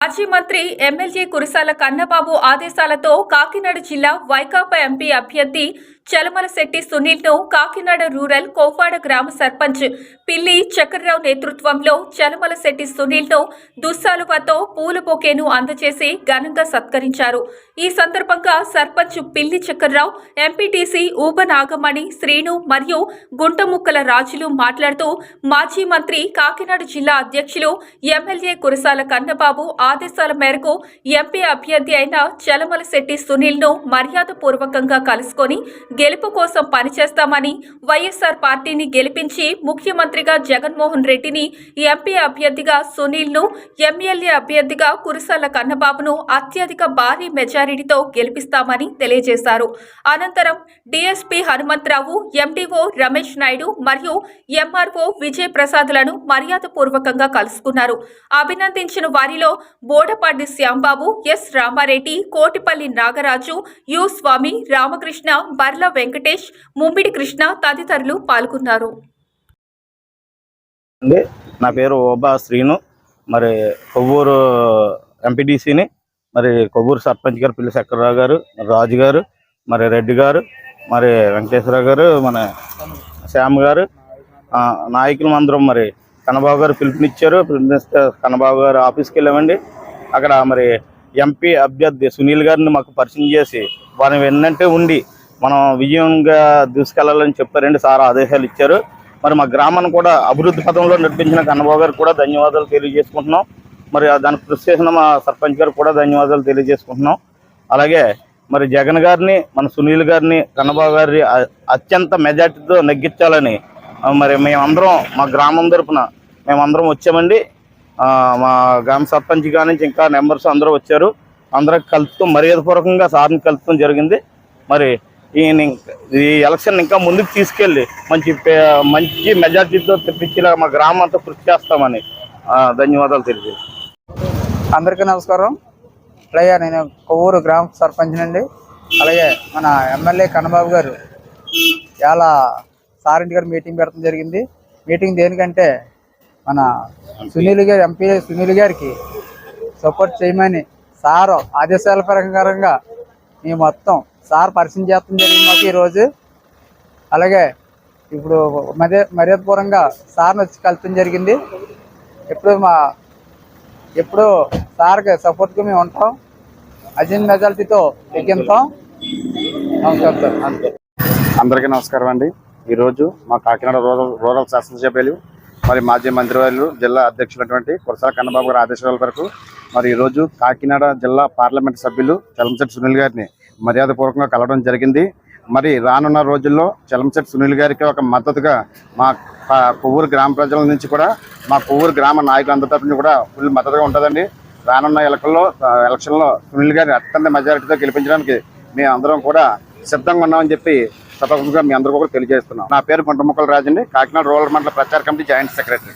మాజీ మంత్రి ఎమ్మెల్యే కురసాల కన్నబాబు ఆదేశాలతో కాకినాడ జిల్లా వైకాపా ఎంపీ అభ్యర్థి చలమలశెట్టి సునీల్ను కాకినాడ రూరల్ కోపాడ గ్రామ సర్పంచ్ పిల్లి చక్రరావు నేతృత్వంలో చలమలశెట్టి సునీల్ను దుస్సాలువతో పూల బొకేను అందజేసి ఘనంగా సత్కరించారు. ఈ సందర్భంగా సర్పంచ్ పిల్లి చక్రరావు ఎంపీటీసీ ఊబ నాగమణి శ్రీను మరియు గుంటముక్కల రాజులు మాట్లాడుతూ మాజీ మంత్రి కాకినాడ జిల్లా అధ్యక్షులు ఎమ్మెల్యే కురసాల కన్నబాబు ఆదేశాల మేరకు ఎంపీ అభ్యర్థి అయిన చలమలశెట్టి సునీల్ను మర్యాదపూర్వకంగా కలుసుకొని గెలుపు కోసం పనిచేస్తామని వైఎస్ఆర్ పార్టీని గెలిపించి ముఖ్యమంత్రిగా జగన్మోహన్ రెడ్డిని ఎంపీ అభ్యర్థిగా సునీల్ను ఎమ్మెల్యే అభ్యర్థిగా కురసాల కన్నబాబును అత్యధిక భారీ మెజారిటీతో గెలిపిస్తామని తెలియజేశారు. అనంతరం డీఎస్పీ హనుమంతరావు ఎండీఓ రమేష్ నాయుడు మరియు ఎంఆర్ఓ విజయ్ ప్రసాద్లను మర్యాదపూర్వకంగా కలుసుకున్నారు. అభినందించిన వారిలో బోడపాటి శ్యాంబాబు ఎస్ రామారెడ్డి కోటిపల్లి నాగరాజు యు స్వామి రామకృష్ణ బర్ల వెంకటేష్ ముమ్మిడి కృష్ణ తదితరులు పాల్గొన్నారు. అండి నా పేరు ఓబా శ్రీను. మరి కొవ్వూరు ఎంపీటీసీని మరి కొవ్వూరు సర్పంచ్ గారు పిల్లి చక్రరావు గారు రాజు గారు మరి రెడ్డి గారు మరి వెంకటేశ్వరరావు గారు మన శ్యామ్ గారు నాయకులు అందరం మరి కన్నబాబు గారు పిలుపునిచ్చారు. పిలుపునిస్తే కన్నబాబు గారు ఆఫీస్కి వెళ్ళామండి. అక్కడ మరి ఎంపీ అభ్యర్థి సునీల్ గారిని మాకు పరిచయం చేసి వారిని వెన్నంటే ఉండి మనం విజయంగా దూసుకెళ్ళాలని చెప్పారండి. సార్ ఆదేశాలు ఇచ్చారు. మరి మా గ్రామాన్ని కూడా అభివృద్ధి పథంలో నడిపించిన కన్నబాబు గారికి కూడా ధన్యవాదాలు తెలియజేసుకుంటున్నాం. మరి దానికి కృషి చేసిన మా సర్పంచ్ గారికి కూడా ధన్యవాదాలు తెలియజేసుకుంటున్నాం. అలాగే మరి జగన్ గారిని మన సునీల్ గారిని కన్నబాబు గారిని అత్యంత మెజార్టీతో నెగ్గించాలని మరి మేమందరం మా గ్రామం తరపున మేమందరం వచ్చామండి. మా గ్రామ సర్పంచ్ గారి నుంచి ఇంకా మెంబర్స్ అందరూ వచ్చారు. అందరం కలుపుతూ మర్యాదపూర్వకంగా సార్ని కలుపుతాం జరిగింది. మరి ఈయన ఈ ఎలక్షన్ ఇంకా ముందుకు తీసుకెళ్ళి మంచి మంచి మెజార్టీతో తెప్పించేలా మా గ్రామం అంతా కృషి చేస్తామని ధన్యవాదాలు తెలియజేస్తాను అందరికీ నమస్కారం. అలాగే నేను కొవ్వూరు గ్రామ సర్పంచ్ నుండి అలాగే మన ఎమ్మెల్యే కన్నబాబు గారు చాలా సారింటి గారు మీటింగ్ పెట్టడం జరిగింది. మీటింగ్ దేనికంటే మన సునీల్ గారు ఎంపీ సునీల్ గారికి సపోర్ట్ చేయమని సారు ఆదేశాల ప్రకారంగా మేము మొత్తం సార్ పరిచయం చేస్తాం జరిగింది మాకు ఈరోజు అలాగే ఇప్పుడు మర్యా మర్యాదపూర్వంగా సార్ని వచ్చి కలపడం జరిగింది. ఎప్పుడు మా ఎప్పుడు సార్కి సపోర్ట్గా మేము ఉంటాం. అజిన్ మెజాలిటీతో ఎగ్గింతాం నమస్కారం సార్. అంతే. అందరికీ నమస్కారం అండి. ఈరోజు మా కాకినాడ రూరల్ రూరల్ శాసనసభ్యులు మరి మాజీ మంత్రివర్యులు జిల్లా అధ్యక్షులటువంటి కురసాల కన్నబాబు గారి ఆదేశాల వరకు మరి ఈరోజు కాకినాడ జిల్లా పార్లమెంట్ సభ్యులు చలంశెట్టి సునీల్ గారిని మర్యాదపూర్వకంగా కలవడం జరిగింది. మరి రానున్న రోజుల్లో చలంశెట్టి సునీల్ గారికి ఒక మద్దతుగా మా కొవ్వూరు గ్రామ ప్రజల నుంచి కూడా మా కొవ్వూరు గ్రామ నాయకులందరి తరపు కూడా ఫుల్ మద్దతుగా ఉంటుందండి. రానున్న ఎలకల్లో ఎలక్షన్లో సునీల్ గారిని అత్యంత మెజారిటీతో గెలిపించడానికి మేము అందరం కూడా సిద్ధంగా ఉన్నామని చెప్పి సభగా మీ అందరూ కూడా తెలియజేస్తున్నాం. నా పేరు గుంటముక్కల రాజండి కాకినాడ రూరల్ మండల ప్రచార కమిటీ జాయింట్ సెక్రటరీ.